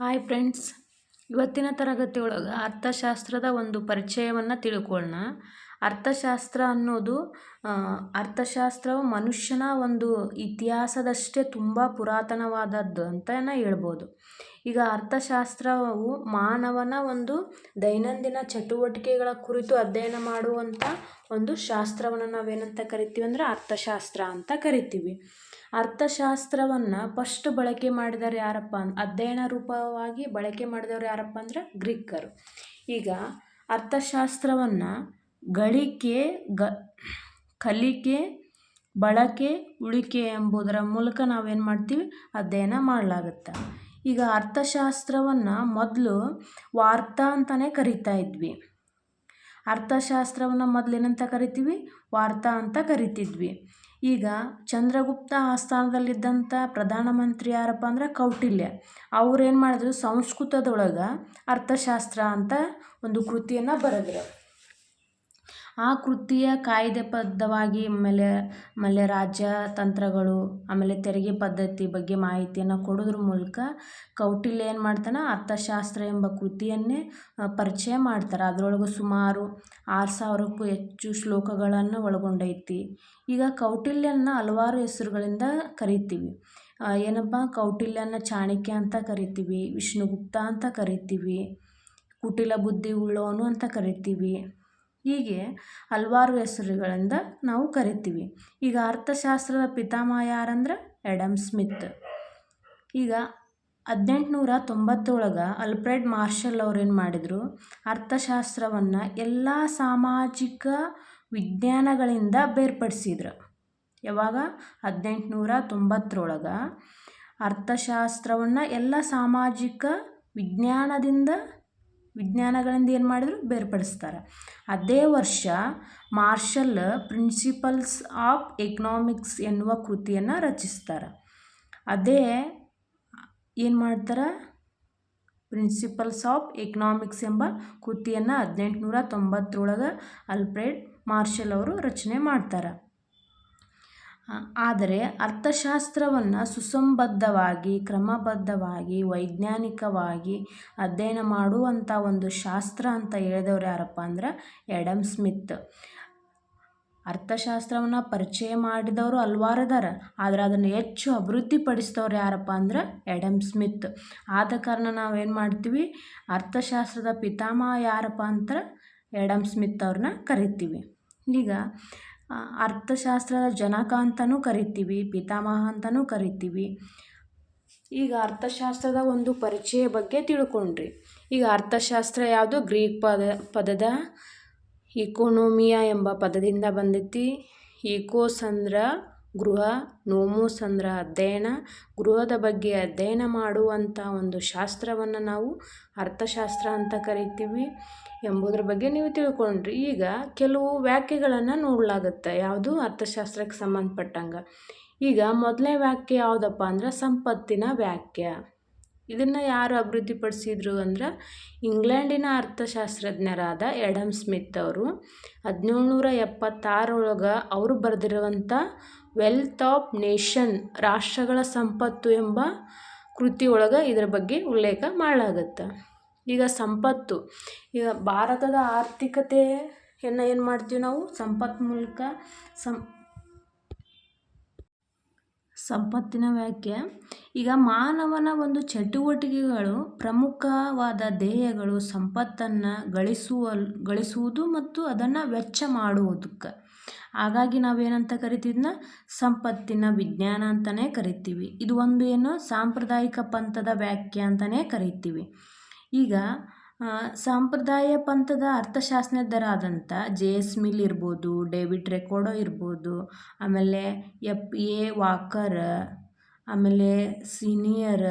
Hi friends. ಇವತ್ತಿನ ತರಗತಿ ಒಳಗೆ ಅರ್ಥಶಾಸ್ತ್ರದ ಒಂದು ಪರಿಚಯವನ್ನು ತಿಳ್ಕೊಳ್ಳೋಣ ಅರ್ಥಶಾಸ್ತ್ರ ಅನ್ನೋದು ಅರ್ಥಶಾಸ್ತ್ರವು ಮನುಷ್ಯನ ಒಂದು ಇತಿಹಾಸದಷ್ಟೇ ತುಂಬ ಪುರಾತನವಾದದ್ದು ಅಂತಲೇ ಹೇಳ್ಬೋದು. ಈಗ ಅರ್ಥಶಾಸ್ತ್ರವು ಮಾನವನ ಒಂದು ದೈನಂದಿನ ಚಟುವಟಿಕೆಗಳ ಕುರಿತು ಅಧ್ಯಯನ ಮಾಡುವಂಥ ಒಂದು ಶಾಸ್ತ್ರವನ್ನು ನಾವೇನಂತ ಕರಿತೀವಿ ಅಂದರೆ ಅರ್ಥಶಾಸ್ತ್ರ ಅಂತ ಕರಿತೀವಿ. ಅರ್ಥಶಾಸ್ತ್ರವನ್ನು ಫಸ್ಟ್ ಬಳಕೆ ಮಾಡಿದವರು ಯಾರಪ್ಪ ಅಧ್ಯಯನ ರೂಪವಾಗಿ ಬಳಕೆ ಮಾಡಿದವರು ಯಾರಪ್ಪ ಅಂದ್ರೆ ಗ್ರೀಕರು. ಈಗ ಅರ್ಥಶಾಸ್ತ್ರವನ್ನು ಗಳಿಕೆ, ಗ, ಕಲಿಕೆ, ಬಳಕೆ, ಉಳಿಕೆ ಎಂಬುದರ ಮೂಲಕ ನಾವೇನು ಮಾಡ್ತೀವಿ? ಅಧ್ಯಯನ ಮಾಡಲಾಗುತ್ತೆ. ಈಗ ಅರ್ಥಶಾಸ್ತ್ರವನ್ನು ಮೊದಲು ವಾರ್ತಾ ಅಂತಲೇ ಕರಿತಾ ಇದ್ವಿ. ಅರ್ಥಶಾಸ್ತ್ರವನ್ನು ಮೊದಲು ಏನಂತ ಕರಿತೀವಿ? ವಾರ್ತಾ ಅಂತ ಕರಿತಿದ್ವಿ. ಈಗ ಚಂದ್ರಗುಪ್ತ ಆಸ್ಥಾನದಲ್ಲಿದ್ದಂಥ ಪ್ರಧಾನಮಂತ್ರಿ ಯಾರಪ್ಪ ಅಂದ್ರೆ ಕೌಟಿಲ್ಯ. ಅವ್ರು ಏನು ಮಾಡಿದ್ರು? ಸಂಸ್ಕೃತದೊಳಗೆ ಅರ್ಥಶಾಸ್ತ್ರ ಅಂತ ಒಂದು ಕೃತಿಯನ್ನು ಬರೆದ್ರು. ಆ ಕೃತಿಯ ಕಾಯ್ದೆಬದ್ಧವಾಗಿ ಆಮೇಲೆ ಆಮೇಲೆ ರಾಜ್ಯತಂತ್ರಗಳು ಆಮೇಲೆ ತೆರಿಗೆ ಪದ್ಧತಿ ಬಗ್ಗೆ ಮಾಹಿತಿಯನ್ನು ಕೊಡೋದ್ರ ಮೂಲಕ ಕೌಟಿಲ್ಯ ಏನು ಮಾಡ್ತಾನೆ? ಅರ್ಥಶಾಸ್ತ್ರ ಎಂಬ ಕೃತಿಯನ್ನೇ ಪರಿಚಯ ಮಾಡ್ತಾರೆ. ಅದರೊಳಗೆ ಸುಮಾರು ಆರು ಸಾವಿರಕ್ಕೂ ಹೆಚ್ಚು ಶ್ಲೋಕಗಳನ್ನು ಒಳಗೊಂಡೈತಿ. ಈಗ ಕೌಟಿಲ್ಯನ ಹಲವಾರು ಹೆಸರುಗಳಿಂದ ಕರಿತೀವಿ. ಏನಪ್ಪ? ಕೌಟಿಲ್ಯನ ಚಾಣಕ್ಯ ಅಂತ ಕರಿತೀವಿ, ವಿಷ್ಣುಗುಪ್ತ ಅಂತ ಕರಿತೀವಿ, ಕುಟಿಲ ಬುದ್ಧಿ ಉಳ್ಳವನು ಅಂತ ಕರಿತೀವಿ. ಹೀಗೆ ಹಲವಾರು ಹೆಸರುಗಳಿಂದ ನಾವು ಕರಿತೀವಿ. ಈಗ ಅರ್ಥಶಾಸ್ತ್ರದ ಪಿತಾಮಹ ಯಾರಂದ್ರೆ? Adam Smith. ಈಗ ಹದಿನೆಂಟುನೂರ ತೊಂಬತ್ತೊಳಗೆ ಅಲ್ಫ್ರೆಡ್ ಮಾರ್ಷಲ್ ಅವ್ರು ಏನು ಮಾಡಿದರು? ಅರ್ಥಶಾಸ್ತ್ರವನ್ನು ಎಲ್ಲ ಸಾಮಾಜಿಕ ವಿಜ್ಞಾನಗಳಿಂದ ಬೇರ್ಪಡಿಸಿದ್ರು. ಯಾವಾಗ? ಹದಿನೆಂಟುನೂರ ತೊಂಬತ್ತರೊಳಗೆ ಅರ್ಥಶಾಸ್ತ್ರವನ್ನು ಎಲ್ಲ ಸಾಮಾಜಿಕ ವಿಜ್ಞಾನದಿಂದ ವಿಜ್ಞಾನಗಳಿಂದ ಏನು ಮಾಡಿದ್ರು? ಬೇರ್ಪಡಿಸ್ತಾರೆ. ಅದೇ ವರ್ಷ ಮಾರ್ಷಲ್ ಪ್ರಿನ್ಸಿಪಲ್ಸ್ ಆಫ್ ಎಕನಾಮಿಕ್ಸ್ ಎನ್ನುವ ಕೃತಿಯನ್ನು ರಚಿಸ್ತಾರೆ. ಅದೇ ಏನು ಮಾಡ್ತಾರೆ? ಪ್ರಿನ್ಸಿಪಲ್ಸ್ ಆಫ್ ಎಕನಾಮಿಕ್ಸ್ ಎಂಬ ಕೃತಿಯನ್ನು ಹದಿನೆಂಟುನೂರ ತೊಂಬತ್ತರೊಳಗೆ ಅಲ್ಫ್ರೆಡ್ ಮಾರ್ಷಲ್ ಅವರು ರಚನೆ ಮಾಡ್ತಾರೆ. ಆದರೆ ಅರ್ಥಶಾಸ್ತ್ರವನ್ನು ಸುಸಂಬದ್ಧವಾಗಿ, ಕ್ರಮಬದ್ಧವಾಗಿ, ವೈಜ್ಞಾನಿಕವಾಗಿ ಅಧ್ಯಯನ ಮಾಡುವಂಥ ಒಂದು ಶಾಸ್ತ್ರ ಅಂತ ಹೇಳಿದವ್ರು ಯಾರಪ್ಪ ಅಂದ್ರೆ ಎಡಮ್ ಸ್ಮಿತ್. ಅರ್ಥಶಾಸ್ತ್ರವನ್ನು ಪರಿಚಯ ಮಾಡಿದವರು ಹಲ್ವಾರು ಇದಾರೆ ಆದರೆ ಅದನ್ನು ಹೆಚ್ಚು ಅಭಿವೃದ್ಧಿಪಡಿಸಿದವ್ರು ಯಾರಪ್ಪ ಅಂದ್ರೆ ಎಡಮ್ ಸ್ಮಿತ್. ಆದ ಕಾರಣ ನಾವೇನು ಮಾಡ್ತೀವಿ? ಅರ್ಥಶಾಸ್ತ್ರದ ಪಿತಾಮಹ ಯಾರಪ್ಪ ಅಂತ ಎಡಮ್ ಸ್ಮಿತ್ ಅವ್ರನ್ನ ಕರಿತೀವಿ. ಈಗ ಅರ್ಥಶಾಸ್ತ್ರದ ಜನಕ ಅಂತಲೂ ಕರಿತೀವಿ, ಪಿತಾಮಹ ಅಂತಲೂ ಕರಿತೀವಿ. ಈಗ ಅರ್ಥಶಾಸ್ತ್ರದ ಒಂದು ಪರಿಚಯ ಬಗ್ಗೆ ತಿಳ್ಕೊಂಡ್ರಿ. ಈಗ ಅರ್ಥಶಾಸ್ತ್ರ ಯಾವುದು? ಗ್ರೀಕ್ ಪದ, ಪದದ ಇಕೋನೋಮಿಯಾ ಎಂಬ ಪದದಿಂದ ಬಂದೈತಿ. ಈಕೋಸ್ ಅಂದ್ರೆ ಗೃಹ ನೋಮೋಸ್ ಅಂದ್ರೆ ಅಧ್ಯಯನ, ಗೃಹದ ಬಗ್ಗೆ ಅಧ್ಯಯನ ಮಾಡುವಂಥ ಒಂದು ಶಾಸ್ತ್ರವನ್ನು ನಾವು ಅರ್ಥಶಾಸ್ತ್ರ ಅಂತ ಕರಿತೀವಿ ಎಂಬುದ್ರ ಬಗ್ಗೆ ನೀವು ತಿಳ್ಕೊಂಡ್ರಿ. ಈಗ ಕೆಲವು ವ್ಯಾಖ್ಯೆಗಳನ್ನು ನೋಡಲಾಗುತ್ತೆ. ಯಾವುದು? ಅರ್ಥಶಾಸ್ತ್ರಕ್ಕೆ ಸಂಬಂಧಪಟ್ಟಂಗೆ. ಈಗ ಮೊದಲನೇ ವ್ಯಾಖ್ಯೆ ಯಾವುದಪ್ಪ ಅಂದ್ರೆ ಸಂಪತ್ತಿನ ವ್ಯಾಖ್ಯೆ. ಇದನ್ನು ಯಾರು ಅಭಿವೃದ್ಧಿಪಡಿಸಿದ್ರು ಅಂದ್ರೆ ಇಂಗ್ಲೆಂಡಿನ ಅರ್ಥಶಾಸ್ತ್ರಜ್ಞರಾದ ಎಡಮ್ ಸ್ಮಿತ್ ಅವರು. ಹದಿನೇಳುನೂರ ಎಪ್ಪತ್ತಾರೊಳಗೆ ಅವರು ಬರೆದಿರುವಂಥ ವೆಲ್ತ್ ಆಫ್ ನೇಷನ್ ರಾಷ್ಟ್ರಗಳ ಸಂಪತ್ತು ಎಂಬ ಕೃತಿ ಒಳಗೆ ಇದರ ಬಗ್ಗೆ ಉಲ್ಲೇಖ ಮಾಡಲಾಗತ್ತೆ. ಈಗ ಸಂಪತ್ತು, ಈಗ ಭಾರತದ ಆರ್ಥಿಕತೆಯನ್ನು ಏನು ಮಾಡ್ತೀವಿ ನಾವು? ಸಂಪನ್ಮೂಲಕ ಸಂ, ಸಂಪತ್ತಿನ ವ್ಯಾಖ್ಯೆ. ಈಗ ಮಾನವನ ಒಂದು ಚಟುವಟಿಕೆಗಳು, ಪ್ರಮುಖವಾದ ಧ್ಯೇಯಗಳು ಸಂಪತ್ತನ್ನು ಗಳಿಸುವ ಗಳಿಸುವುದು ಮತ್ತು ಅದನ್ನು ವೆಚ್ಚ ಮಾಡುವುದಕ್ಕೆ. ಹಾಗಾಗಿ ನಾವೇನಂತ ಕರಿತಿದ್ನ? ಸಂಪತ್ತಿನ ವಿಜ್ಞಾನ ಅಂತಲೇ ಕರಿತೀವಿ. ಇದು ಒಂದು ಏನು? ಸಾಂಪ್ರದಾಯಿಕ ಪಂಥದ ವ್ಯಾಖ್ಯೆ ಅಂತಲೇ ಕರಿತೀವಿ. ಈಗ ಸಾಂಪ್ರದಾಯ ಪಂಥದ ಅರ್ಥಶಾಸ್ತ್ರಜ್ಞರಾದಂಥ ಜೆ ಎಸ್ ಮಿಲ್ ಇರ್ಬೋದು, ಡೇವಿಡ್ ರೆಕೋಡೋ ಇರ್ಬೋದು, ಆಮೇಲೆ ಎಪ್ ಎ ವಾಕರ್, ಆಮೇಲೆ ಸೀನಿಯರ್,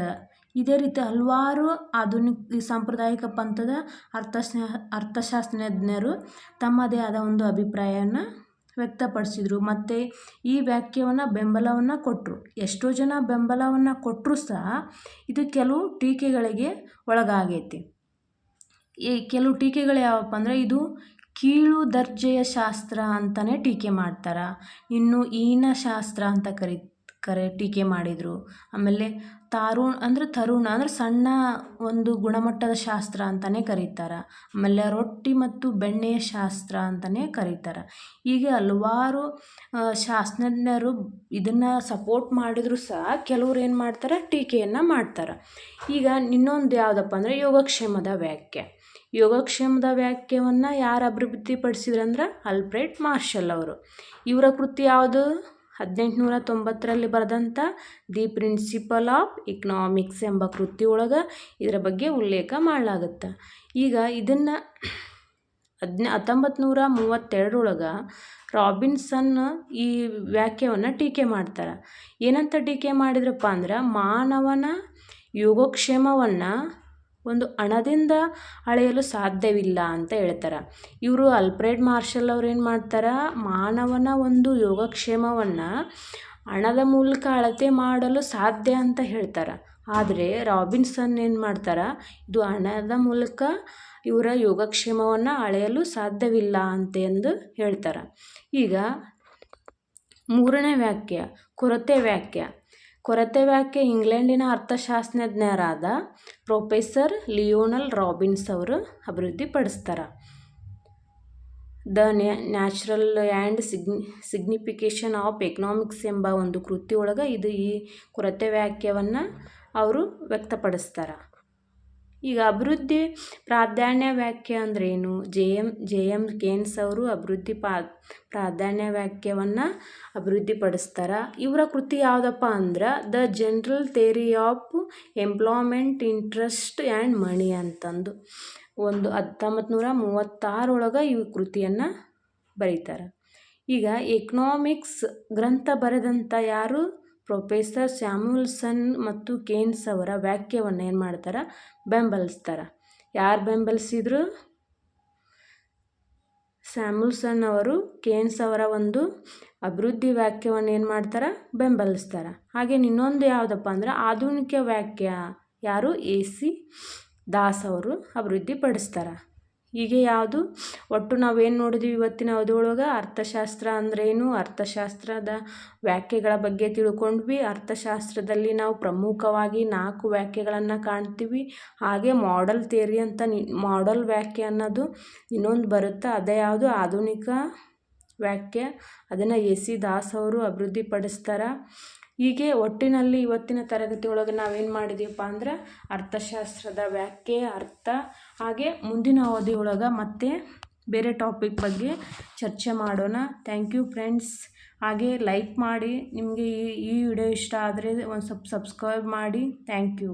ಇದೇ ರೀತಿ ಹಲವಾರು ಆಧುನಿಕ ಸಾಂಪ್ರದಾಯಿಕ ಪಂಥದ ಅರ್ಥಶಾ, ಅರ್ಥಶಾಸ್ತ್ರಜ್ಞರು ತಮ್ಮದೇ ಆದ ಒಂದು ಅಭಿಪ್ರಾಯವನ್ನು ವ್ಯಕ್ತಪಡಿಸಿದ್ರು. ಮತ್ತು ಈ ವ್ಯಾಖ್ಯವನ್ನು ಬೆಂಬಲವನ್ನು ಕೊಟ್ಟರು ಎಷ್ಟೋ ಜನ ಬೆಂಬಲವನ್ನು ಕೊಟ್ಟರೂ ಸಹ ಇದು ಕೆಲವು ಟೀಕೆಗಳಿಗೆ ಒಳಗಾಗೈತಿ. ಈ ಕೆಲವು ಟೀಕೆಗಳು ಯಾವಪ್ಪ ಅಂದರೆ ಇದು ಕೀಳು ದರ್ಜೆಯ ಶಾಸ್ತ್ರ ಅಂತಲೇ ಟೀಕೆ ಮಾಡ್ತಾರೆ. ಇನ್ನು ಈನ ಶಾಸ್ತ್ರ ಅಂತ ಕರಿ ಕರೆ ಟೀಕೆ ಮಾಡಿದರು. ಆಮೇಲೆ ತಾರುಣ್ ಅಂದ್ರೆ ತರುಣ ಅಂದ್ರೆ ಸಣ್ಣ ಒಂದು ಗುಣಮಟ್ಟದ ಶಾಸ್ತ್ರ ಅಂತಲೇ ಕರೀತಾರೆ. ಆಮೇಲೆ ರೊಟ್ಟಿ ಮತ್ತು ಬೆಣ್ಣೆಯ ಶಾಸ್ತ್ರ ಅಂತಲೇ ಕರೀತಾರೆ. ಹೀಗೆ ಹಲವಾರು ಶಾಸ್ತ್ರಜ್ಞರು ಇದನ್ನು ಸಪೋರ್ಟ್ ಮಾಡಿದರೂ ಸಹ ಕೆಲವ್ರು ಏನು ಮಾಡ್ತಾರೆ? ಟೀಕೆಯನ್ನು ಮಾಡ್ತಾರೆ. ಈಗ ಇನ್ನೊಂದು ಯಾವುದಪ್ಪ ಅಂದರೆ ಯೋಗಕ್ಷೇಮದ ವ್ಯಾಖ್ಯೆ. ಯೋಗಕ್ಷೇಮದ ವ್ಯಾಖ್ಯವನ್ನು ಯಾರು ಅಭಿವೃದ್ಧಿಪಡಿಸಿದ್ರಂದ್ರೆ ಅಲ್ಫ್ರೆಡ್ ಮಾರ್ಷಲ್ ಅವರು. ಇವರ ಕೃತಿ ಯಾವುದು? ಹದಿನೆಂಟುನೂರ ತೊಂಬತ್ತರಲ್ಲಿ ಬರೆದಂಥ ದಿ ಪ್ರಿನ್ಸಿಪಲ್ ಆಫ್ ಇಕನಾಮಿಕ್ಸ್ ಎಂಬ ಕೃತಿ ಒಳಗೆ ಇದರ ಬಗ್ಗೆ ಉಲ್ಲೇಖ ಮಾಡಲಾಗುತ್ತೆ. ಈಗ ಇದನ್ನು ಹದಿನ ಹತ್ತೊಂಬತ್ತು ನೂರ ಮೂವತ್ತೆರಡರೊಳಗೆ ರಾಬಿನ್ಸನ್ ಈ ವ್ಯಾಖ್ಯವನ್ನು ಟೀಕೆ ಮಾಡ್ತಾರೆ. ಏನಂತ ಟೀಕೆ ಮಾಡಿದ್ರಪ್ಪ ಅಂದ್ರೆ ಮಾನವನ ಯೋಗಕ್ಷೇಮವನ್ನು ಒಂದು ಹಣದಿಂದ ಅಳೆಯಲು ಸಾಧ್ಯವಿಲ್ಲ ಅಂತ ಹೇಳ್ತಾರೆ. ಇವರು ಅಲ್ಫ್ರೆಡ್ ಮಾರ್ಷಲ್ ಅವ್ರು ಏನು ಮಾಡ್ತಾರೆ? ಮಾನವನ ಒಂದು ಯೋಗಕ್ಷೇಮವನ್ನು ಹಣದ ಮೂಲಕ ಅಳತೆ ಮಾಡಲು ಸಾಧ್ಯ ಅಂತ ಹೇಳ್ತಾರೆ. ಆದರೆ ರಾಬಿನ್ಸನ್ ಏನು ಮಾಡ್ತಾರೆ? ಇದು ಹಣದ ಮೂಲಕ ಇವರ ಯೋಗಕ್ಷೇಮವನ್ನು ಅಳೆಯಲು ಸಾಧ್ಯವಿಲ್ಲ ಅಂತ ಎಂದು ಹೇಳ್ತಾರೆ. ಈಗ ಮೂರನೇ ವಾಕ್ಯ ಕೊರತೆ ವಾಕ್ಯ ಕೊರತೆ ವ್ಯಾಖ್ಯೆ ಇಂಗ್ಲೆಂಡಿನ ಅರ್ಥಶಾಸ್ತ್ರಜ್ಞರಾದ ಪ್ರೊಫೆಸರ್ ಲಿಯೋನಲ್ ರಾಬಿನ್ಸ್ ಅವರು ಅಭಿವೃದ್ಧಿಪಡಿಸ್ತಾರೆ. The natural and signi significance of economics ಎಂಬ ಒಂದು ಕೃತಿಯೊಳಗೆ ಇದು ಈ ಕೊರತೆ ವ್ಯಾಖ್ಯವನ್ನು ಅವರು ವ್ಯಕ್ತಪಡಿಸ್ತಾರೆ. ಈಗ ಅಭಿವೃದ್ಧಿ ಪ್ರಾಧಾನ್ಯ ವ್ಯಾಖ್ಯೆ ಅಂದ್ರೇನು J M J M Keynes ಅವರು ಅಭಿವೃದ್ಧಿ ಪಾ, ಪ್ರಾಧಾನ್ಯ ವ್ಯಾಖ್ಯವನ್ನು ಅಭಿವೃದ್ಧಿಪಡಿಸ್ತಾರೆ. ಇವರ ಕೃತಿ ಯಾವುದಪ್ಪ ಅಂದ್ರೆ, the general theory of employment interest and money ಅಂತಂದು. ಒಂದು ಹತ್ತೊಂಬತ್ತು ನೂರ ಮೂವತ್ತಾರೊಳಗೆ ಈ ಕೃತಿಯನ್ನು ಬರೀತಾರೆ. ಈಗ ಎಕನಾಮಿಕ್ಸ್ ಗ್ರಂಥ ಬರೆದಂಥ ಯಾರು? ಪ್ರೊಫೆಸರ್ ಸ್ಯಾಮ್ಯುಲ್ಸನ್ ಮತ್ತು ಕೇನ್ಸ್ ಅವರ ವಾಕ್ಯವನ್ನು ಏನು ಮಾಡ್ತಾರೆ? ಬೆಂಬಲಿಸ್ತಾರೆ. ಯಾರು ಬೆಂಬಲಿಸಿದ್ರು? ಸ್ಯಾಮ್ಯುಲ್ಸನ್ ಅವರು, ಕೇನ್ಸ್ ಅವರ ಒಂದು ಅಭಿವೃದ್ಧಿ ವಾಕ್ಯವನ್ನು ಏನು ಮಾಡ್ತಾರೆ? ಬೆಂಬಲಿಸ್ತಾರೆ. ಹಾಗೆ ಇನ್ನೊಂದು ಯಾವುದಪ್ಪ ಅಂದ್ರೆ ಆಧುನಿಕ ವಾಕ್ಯ ಯಾರು? ಎ ಸಿ ದಾಸ್ ಅವರು ಅಭಿವೃದ್ಧಿಪಡಿಸ್ತಾರೆ ಹೀಗೆ ಯಾವುದು? ಒಟ್ಟು ನಾವೇನು ನೋಡಿದ್ವಿ ಇವತ್ತಿನ ಅವಧಿಯೊಳಗೆ? ಅರ್ಥಶಾಸ್ತ್ರ ಅಂದ್ರೇನು ಅರ್ಥಶಾಸ್ತ್ರದ ವ್ಯಾಖ್ಯೆಗಳ ಬಗ್ಗೆ ತಿಳ್ಕೊಂಡ್ವಿ. ಅರ್ಥಶಾಸ್ತ್ರದಲ್ಲಿ ನಾವು ಪ್ರಮುಖವಾಗಿ ನಾಲ್ಕು ವ್ಯಾಖ್ಯೆಗಳನ್ನು ಕಾಣ್ತೀವಿ. ಹಾಗೆ ಮಾಡೆಲ್ ಥಿಯರಿ ಅಂತ ಮಾಡೆಲ್ ವ್ಯಾಖ್ಯೆ ಅನ್ನೋದು ಇನ್ನೊಂದು ಬರುತ್ತೆ. ಅದೇ ಯಾವುದು? ಆಧುನಿಕ ವ್ಯಾಖ್ಯೆ. ಅದನ್ನು ಎ ಸಿ ದಾಸ್ ಅವರು ಅಭಿವೃದ್ಧಿಪಡಿಸ್ತಾರೆ. ಹೀಗೆ ಒಟ್ಟಿನಲ್ಲಿ ಇವತ್ತಿನ ತರಗತಿಯೊಳಗೆ ನಾವೇನು ಮಾಡಿದೀವಪ್ಪ ಅಂದ್ರೆ ಅರ್ಥಶಾಸ್ತ್ರದ ವ್ಯಾಖ್ಯೆ, ಅರ್ಥ. ಹಾಗೆ ಮುಂದಿನ ಅವಧಿಯೊಳಗೆ ಮತ್ತೆ ಬೇರೆ ಟಾಪಿಕ್ ಬಗ್ಗೆ ಚರ್ಚೆ ಮಾಡೋಣ. ಥ್ಯಾಂಕ್ ಯು ಫ್ರೆಂಡ್ಸ್ ಹಾಗೆ ಲೈಕ್ ಮಾಡಿ. ನಿಮಗೆ ಈ ಈ ವಿಡಿಯೋ ಇಷ್ಟ ಆದರೆ ಒಂದು ಸ್ವಲ್ಪ ಸಬ್ಸ್ಕ್ರೈಬ್ ಮಾಡಿ. Thank you